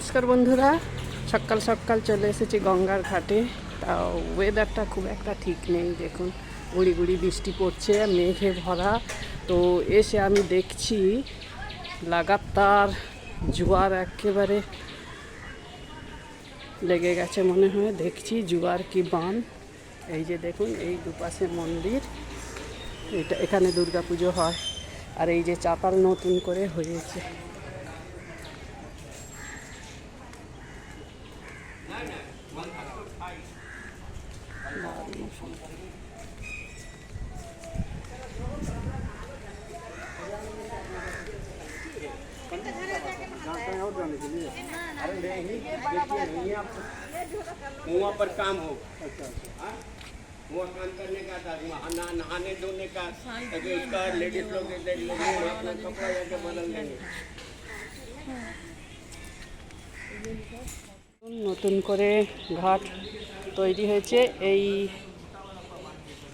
নমস্কার বন্ধুরা। সকাল সকাল চলে এসেছি গঙ্গার ঘাটে। তা ওয়েদারটা খুব একটা ঠিক নেই, দেখুন। গুড়ি গুড়ি বৃষ্টি পড়ছে, মেঘে ভরা। তো এসে আমি দেখছি লাগাতার জোয়ার একেবারে লেগে গেছে মনে হয়। দেখছি জোয়ার কি বান। এই যে দেখুন, এই দুপাশে মন্দির। এটা এখানে দুর্গা পুজো হয়। আর এই যে চাতাল নতুন করে হয়েছে। कुआं पर काम हो हाँ? कुआं काम करने का था वहाँ नहा- नहाने धोने का ताकि उसका लेडीज लोग इधर लोग अपना कपड़ा जाके बदल देंगे নতুন করে ঘাট তৈরি হয়েছে এই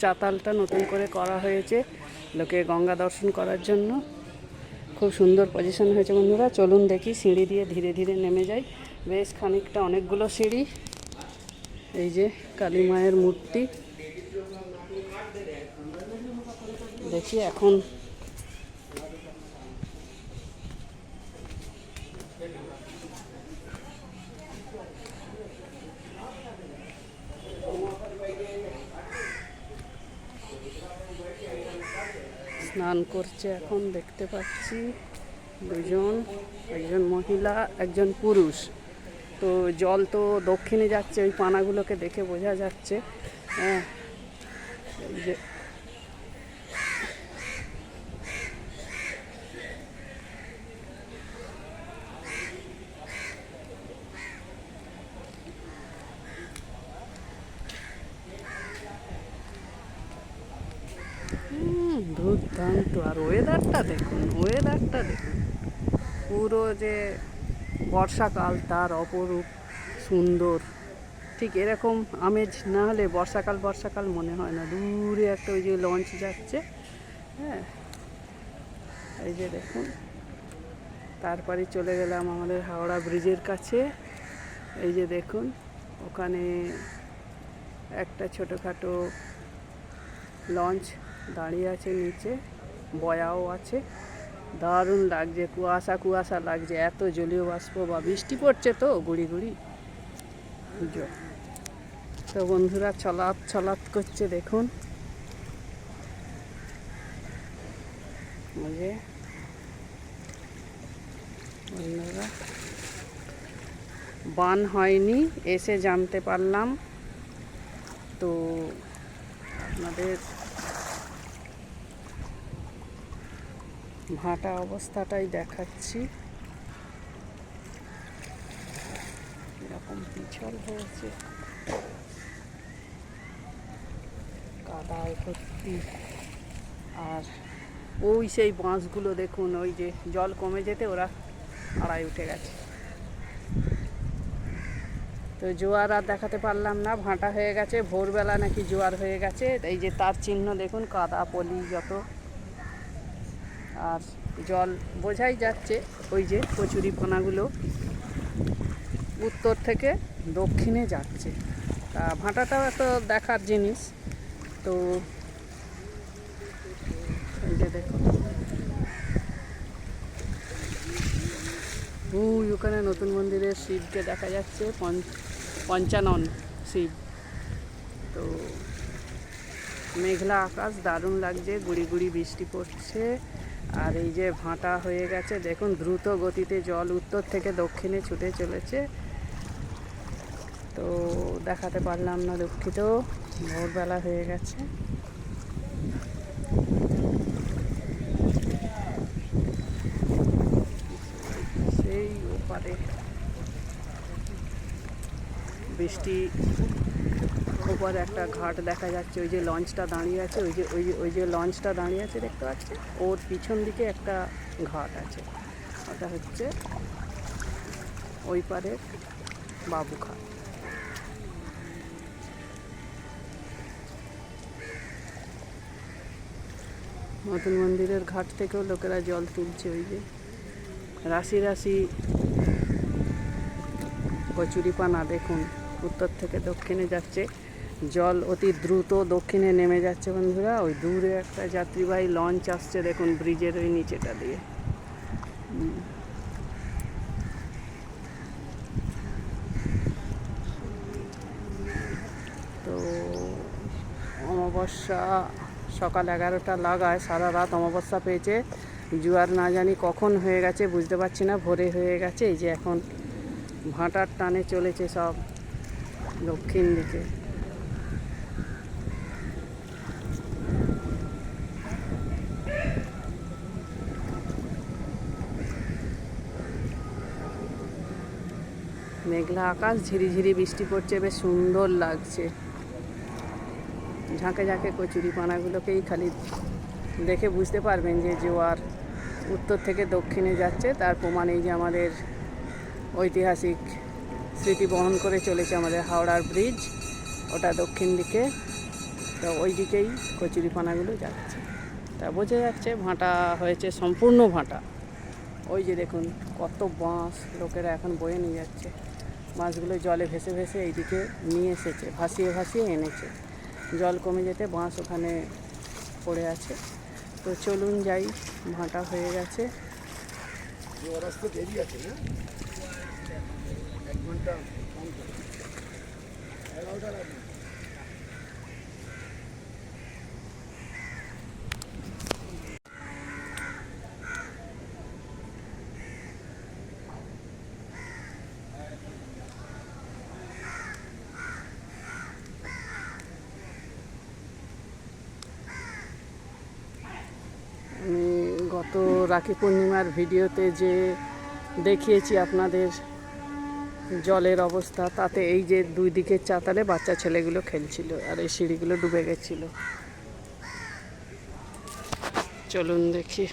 চাতালটা নতুন করে করা হয়েছে লোকে গঙ্গা দর্শন করার জন্য খুব সুন্দর পজিশন হয়েছে বন্ধুরা চলুন দেখি সিঁড়ি দিয়ে ধীরে ধীরে নেমে যাই বেশ খানিকটা অনেকগুলো সিঁড়ি। এই যে কালী মায়ের মূর্তি। দেখি এখন স্নান করছে এখন দেখতে পাচ্ছি দুজন, একজন মহিলা, একজন পুরুষ। তো জল তো দক্ষিণে যাচ্ছে, ওই পানাগুলোকে দেখে বোঝা যাচ্ছে। হ্যাঁ। যে দুর্দান্ত। আর ওয়েদারটা দেখুন ওয়েদারটা দেখুন। পুরো যে বর্ষাকাল তার অপরূপ সুন্দর। ঠিক এরকম আমেজ না হলে বর্ষাকাল বর্ষাকাল মনে হয় না। দূরে একটা ওই যে লঞ্চ যাচ্ছে হ্যাঁ? এই যে দেখুন, তারপরে চলে গেলাম আমাদের হাওড়া ব্রিজের কাছে। এই যে দেখুন, ওখানে একটা ছোটোখাটো লঞ্চ দাঁড়িয়ে আছে নিচে, বয়াও আছে। দারুণ লাগছে, কুয়াশা কুয়াশা লাগছে, এত জলীয় বাষ্প বা বৃষ্টি পড়ছে তো গুড়ি গুড়ি। তো বন্ধুরা চলাৎ চলাৎ করছে, দেখুন। বন্ধুরা, বান হয়নি, এসে জানতে পারলাম। তো আপনাদের ভাটা অবস্থাটাই দেখাচ্ছি। এরকম পিছল হয়েছে। কাদায় ভর্তি। আর ওই সেই বাঁশগুলো দেখুন, ওই যে জল কমে যেতে ওরা আড়াই উঠে গেছে। তো জোয়ার আর দেখাতে পারলাম না, ভাঁটা হয়ে গেছে, ভোরবেলা নাকি জোয়ার হয়ে গেছে। এই যে তার চিহ্ন দেখুন, কাদা পলি যত। আর জল বোঝাই যাচ্ছে ওই যে কচুরিপানাগুলো উত্তর থেকে দক্ষিণে যাচ্ছে। তা ভাঁটাটাও একটা দেখার জিনিস। তো দেখুন। ওই ওখানে নতুন মন্দিরের শিবকে দেখা যাচ্ছে পঞ্চ পঞ্চানন শিব। তো মেঘলা আকাশ, দারুণ লাগছে, গুড়ি গুড়ি বৃষ্টি পড়ছে। আর এই যে ভাঁটা হয়ে গেছে, দেখুন দ্রুত গতিতে জল উত্তর থেকে দক্ষিণে ছুটে চলেছে। তো দেখাতে পারলাম না দুঃখিত, ভোরবেলা হয়ে গেছে। সেই ওপারে বৃষ্টি ওপারে একটা ঘাট দেখা যাচ্ছে, ওই যে লঞ্চটা দাঁড়িয়ে আছে, ওই যে ওই যে ওই যে লঞ্চটা দাঁড়িয়ে আছে দেখতে পাচ্ছে ওর পিছন দিকে একটা ঘাট আছে। ওটা হচ্ছে ওই পারের বাবুঘাট নতুন মন্দিরের ঘাট থেকেও লোকেরা জল তুলছে ওই যে। রাশি রাশি কচুরিপানা দেখুন, উত্তর থেকে দক্ষিণে যাচ্ছে। জল অতি দ্রুত দক্ষিণে নেমে যাচ্ছে বন্ধুরা। ওই দূরে একটা যাত্রীবাহী লঞ্চ আসছে, দেখুন ব্রিজের ওই নিচেটা দিয়ে। তো অমাবস্যা সকাল এগারোটা লাগায়, সারা রাত অমাবস্যা পেয়েছে। জোয়ার না জানি কখন হয়ে গেছে, বুঝতে পারছি না, ভোরে হয়ে গেছে। এই যে এখন ভাঁটার টানে চলেছে সব দক্ষিণ দিকে। মেঘলা আকাশ, ঝিরিঝিরি বৃষ্টি পড়ছে, বেশ সুন্দর লাগছে। ঝাঁকে ঝাঁকে কচুরি পানাগুলোকেই খালি দেখে বুঝতে পারবেন যে জোয়ার উত্তর থেকে দক্ষিণে যাচ্ছে। তার প্রমাণ এই যে আমাদের ঐতিহাসিক স্মৃতি বহন করে চলেছে আমাদের হাওড়ার ব্রিজ। ওটা দক্ষিণ দিকে, তো ওই দিকেই কচুরি পানাগুলো যাচ্ছে। তা বোঝা যাচ্ছে ভাঁটা হয়েছে, সম্পূর্ণ ভাঁটা। ওই যে দেখুন, কত বাঁশ লোকেরা এখন বয়ে নিয়ে যাচ্ছে। বাঁশগুলো জলে ভেসে ভেসে এইদিকে নিয়ে এসেছে, ভাসিয়ে ভাসিয়ে এনেছে। জল কমে যেতে বাঁশ ওখানে পড়ে আছে। তো চলুন যাই, ভাঁটা হয়ে গেছে। এক গত রাখি পূর্ণিমার ভিডিওতে যে দেখিয়েছি আপনাদের জলের অবস্থা, তাতে এই যে দুই দিকের চাতালে বাচ্চা ছেলেগুলো খেলছিল আর এই সিঁড়িগুলো ডুবে গেছিল। চলুন দেখি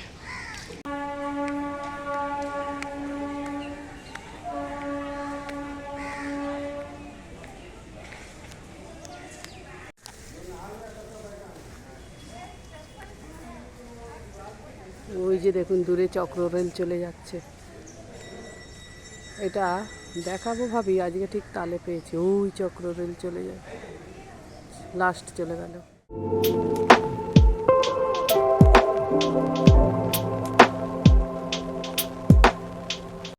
ওই যে দেখুন দূরে চক্র রেল চলে যাচ্ছে। এটা দেখাবো ভাবি, আজকে ঠিক তালে পেয়েছি। ওই চক্র রেল চলে যায়। লাস্ট চলে গেল।